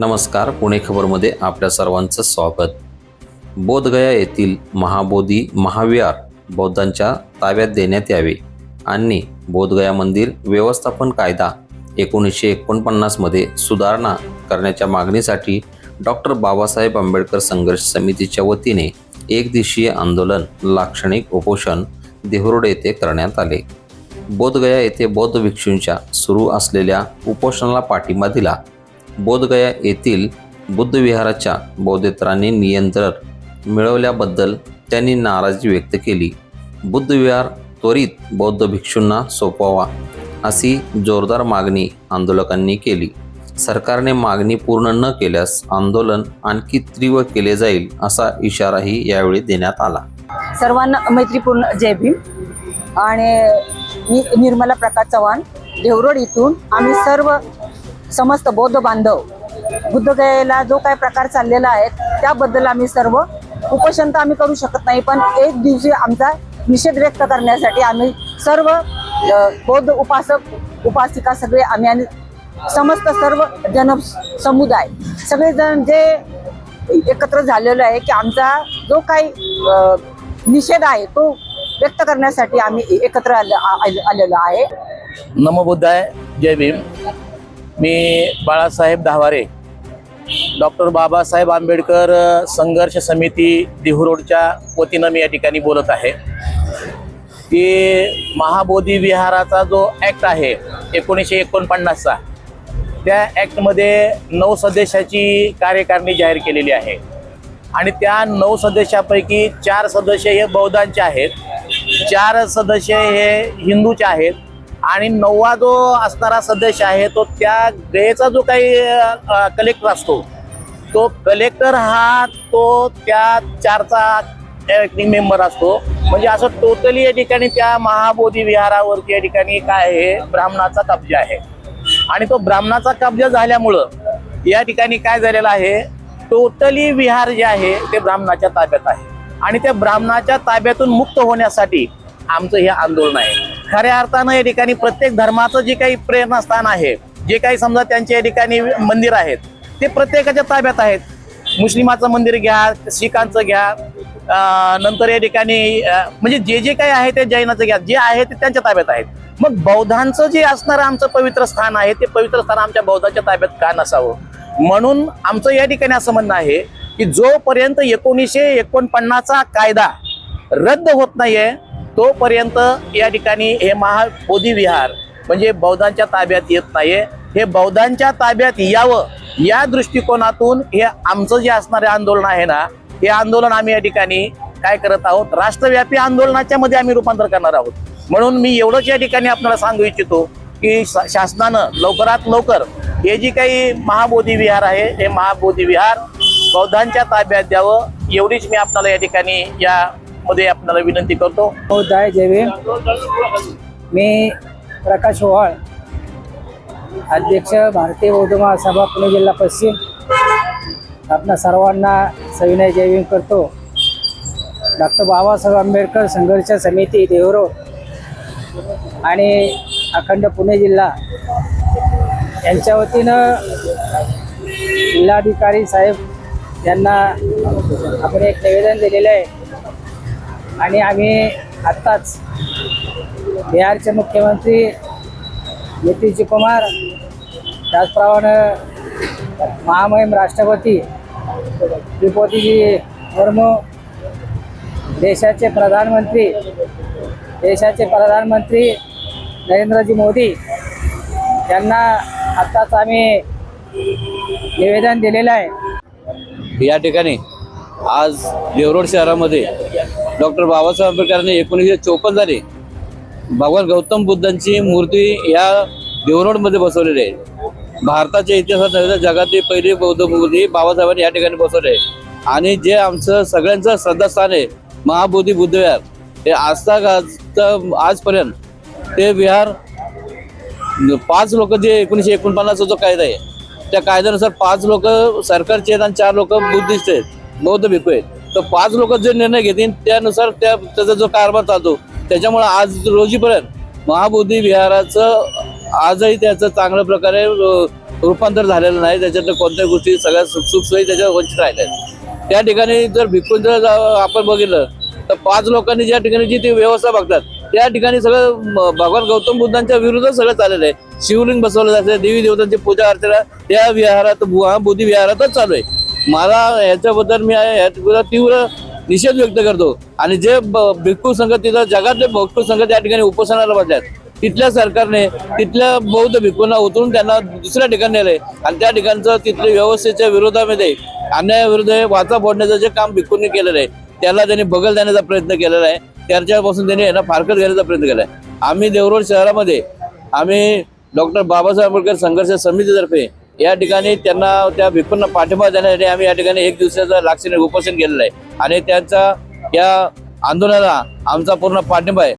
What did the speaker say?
नमस्कार पुणे खबरमध्ये आपल्या सर्वांचं स्वागत. बोधगया येथील महाबोधी महाविहार बौद्धांच्या ताब्यात देण्यात यावे आणि बोधगया मंदिर व्यवस्थापन कायदा एकोणीसशे एकोणपन्नासमध्ये सुधारणा करण्याच्या मागणीसाठी डॉक्टर बाबासाहेब आंबेडकर संघर्ष समितीच्या वतीने एक दिवसीय आंदोलन लाक्षणिक उपोषण देहरोड येथे करण्यात आले. बोधगया येथे बौद्ध भिक्षूंच्या सुरू असलेल्या उपोषणाला पाठिंबा दिला. बोधगया येथील बुद्धविहाराच्या बौद्धेतरांनी नियंत्रण मिळवल्याबद्दल त्यांनी नाराजी व्यक्त केली. बुद्धविहार त्वरित बौद्ध भिक्षूंना सोपवावा अशी जोरदार मागणी आंदोलकांनी केली. सरकारने मागणी पूर्ण न केल्यास आंदोलन आणखी तीव्र केले जाईल असा इशाराही यावेळी देण्यात आला. सर्वांना मैत्रीपूर्ण जय भीम. आणि मी निर्मला प्रकाश चव्हाण देवरोड इथून आम्ही सर्व समस्त बौद्ध बांधव बुद्धगयेला जो काय प्रकार चाललेला आहे त्याबद्दल आम्ही सर्व उपोषण तर आम्ही करू शकत नाही पण एक दिवशी आमचा निषेध व्यक्त करण्यासाठी आम्ही सर्व बौद्ध उपासक उपासिका सगळे आम्ही आणि समस्त सर्व जन समुदाय सगळेजण जे एकत्र झालेलो आहे की आमचा जो काही निषेध आहे तो व्यक्त करण्यासाठी आम्ही एकत्र आले- आलेलो आहे. नमबुद्धाय जय भीम. मी बाळासाहेब दहावारे डॉक्टर बाबासाहेब आंबेडकर संघर्ष समिती देहुरोडच्या वतीनं मी या ठिकाणी बोलत आहे. की महाबोधी विहाराचा जो ॲक्ट आहे एकोणीसशे एकोणपन्नासचा त्या ॲक्टमध्ये नऊ सदस्याची कार्यकारिणी जाहीर केलेली आहे. आणि त्या नऊ सदस्यापैकी चार सदस्य हे बौद्धांचे आहेत चार सदस्य हे हिंदूचे आहेत आणि नववा जो असणारा सदस्य आहे तो त्या गयेचा जो काही कलेक्टर असतो तो कलेक्टर हा तो त्या चारचा मेंबर असतो. म्हणजे असं टोटली या ठिकाणी त्या महाबोधी विहारावरती या ठिकाणी काय आहे ब्राह्मणाचा कब्जा आहे. आणि तो ब्राह्मणाचा कब्जा झाल्यामुळं या ठिकाणी काय झालेलं आहे टोटली विहार जे आहे ते ब्राह्मणाच्या ताब्यात आहे. आणि त्या ब्राह्मणाच्या ताब्यातून मुक्त होण्यासाठी आमचं हे आंदोलन आहे. खऱ्या अर्थानं या ठिकाणी प्रत्येक धर्माचं जे काही प्रेरणास्थान आहे जे काही समजा त्यांच्या या ठिकाणी मंदिर आहेत ते प्रत्येकाच्या ताब्यात आहेत. मुस्लिमाचं मंदिर घ्या शिखांचं घ्या नंतर या ठिकाणी म्हणजे जे जे काही आहे ते जैनाचं घ्या जे आहे ते त्यांच्या ताब्यात आहेत. मग बौद्धांचं जे असणारं आमचं पवित्र स्थान आहे ते पवित्र स्थान आमच्या बौद्धाच्या ताब्यात का नसावं? म्हणून आमचं या ठिकाणी असं म्हणणं आहे की जोपर्यंत एकोणीसशे एकोणपन्नासचा कायदा रद्द होत नाहीये तोपर्यंत या ठिकाणी हे महाबोधी विहार म्हणजे बौद्धांच्या ताब्यात येत नाहीये. हे बौद्धांच्या ताब्यात यावं या दृष्टिकोनातून हे आमचं जे असणारे आंदोलन आहे ना हे आंदोलन आम्ही या ठिकाणी काय करत आहोत? राष्ट्रव्यापी आंदोलनाच्या मध्ये आम्ही रूपांतर करणार आहोत. म्हणून मी एवढंच या ठिकाणी आपल्याला सांगू इच्छितो की शा- शासनानं लवकरात लवकर हे जी काही महाबोधी विहार आहे हे महाबोधी विहार बौद्धांच्या ताब्यात द्यावं एवढीच मी आपल्याला या ठिकाणी या मध्ये आपल्याला विनंती करतो. हो जय भीम मी प्रकाश ओहाळ अध्यक्ष भारतीय बौद्ध महासभा पुणे जिल्हा पश्चिम. आपणा सर्वांना सविनय जयवीन करतो. डॉक्टर बाबासाहेब आंबेडकर संघर्ष समिती देवरो आणि अखंड पुणे जिल्हा. यांच्या वतीनं जिल्हाधिकारी साहेब यांना आपण एक निवेदन दिलेलं आहे. आणि आम्ही आत्ताच बिहारचे मुख्यमंत्री नितीश कुमार त्याचप्रमाणे महामहिम राष्ट्रपती द्रौपदीजी मुर्मू देशाचे प्रधानमंत्री देशाचे प्रधानमंत्री नरेंद्रजी मोदी यांना आत्ताच आम्ही निवेदन दिलेलं आहे. या ठिकाणी आज देवरोड शहरामध्ये डॉक्टर बाबासाहेब आंबेडकरांनी एकोणीसशे चोपन्न साली भगवान गौतम बुद्धांची मूर्ती या देवरोडमध्ये बसवलेली आहे. भारताच्या इतिहासात नव्हे तर जगातील पहिली बौद्ध मूर्ती बाबासाहेबांनी या ठिकाणी बसवली आहे. आणि जे आमचं सगळ्यांचं श्रद्धास्थान आहे महाबोधी बुद्धविहार हे आजता आजपर्यंत ते विहार पाच लोक जे एकोणीसशे एकोणपन्नासचा जो कायदा आहे त्या कायद्यानुसार पाच लोक सरकारचे आहेत आणि चार लोक बुद्धिस्ट आहेत. बौद्ध भिकू आहेत. तर पाच लोक जे निर्णय घेतील त्यानुसार त्या त्याचा जो कारभार चालतो त्याच्यामुळे आज रोजीपर्यंत महाबोधी विहाराचं आजही त्याचं चांगल्या प्रकारे रूपांतर झालेलं नाही. त्याच्यातलं कोणत्याही गोष्टी सगळ्या सुख सुखसोयी त्याच्यावर वंचित राहिल्या आहेत. त्या ठिकाणी जर भिकून जर जा- आपण बघितलं तर पाच लोकांनी ज्या ठिकाणी जी ती व्यवस्था बघतात त्या ठिकाणी सगळं भगवान गौतम बुद्धांच्या विरुद्ध सगळं चाललेलं आहे. शिवलिंग बसवलं जातं देवी देवतांची पूजा अर्चना त्या विहारात बु- विहारातच चालू आहे. मला याच्याबद्दल मी याच्या तीव्र निषेध व्यक्त करतो. आणि जे ब- भिक्खू संघ तिथं जगातले भिक्खू संघ त्या ठिकाणी उपोषणाला बसल्यात. तिथल्या सरकारने तिथल्या बौद्ध भिक्खूंना उतरून त्यांना दुसऱ्या ठिकाणी नेले आणि त्या ठिकाणचं तिथल्या व्यवस्थेच्या विरोधामध्ये अन्यायाविरुद्ध वाचा फोडण्याचं जे काम भिक्खूंनी केलेलं आहे त्याला त्यांनी बगल देण्याचा प्रयत्न केलेला आहे. त्याच्यापासून त्यांनी यांना फारकत घेण्याचा प्रयत्न केला आहे आम्ही देवरोड शहरामध्ये आम्ही डॉक्टर बाबासाहेब आंबेडकर संघर्ष समितीतर्फे या ठिकाणी त्यांना त्या भिक्खूंना पाठिंबा देण्यासाठी आम्ही या ठिकाणी एक दिवसाचं लाक्षणिक उपोषण केलेलं आहे. आणि त्यांचा या आंदोलनाला आमचा पूर्ण पाठिंबा आहे.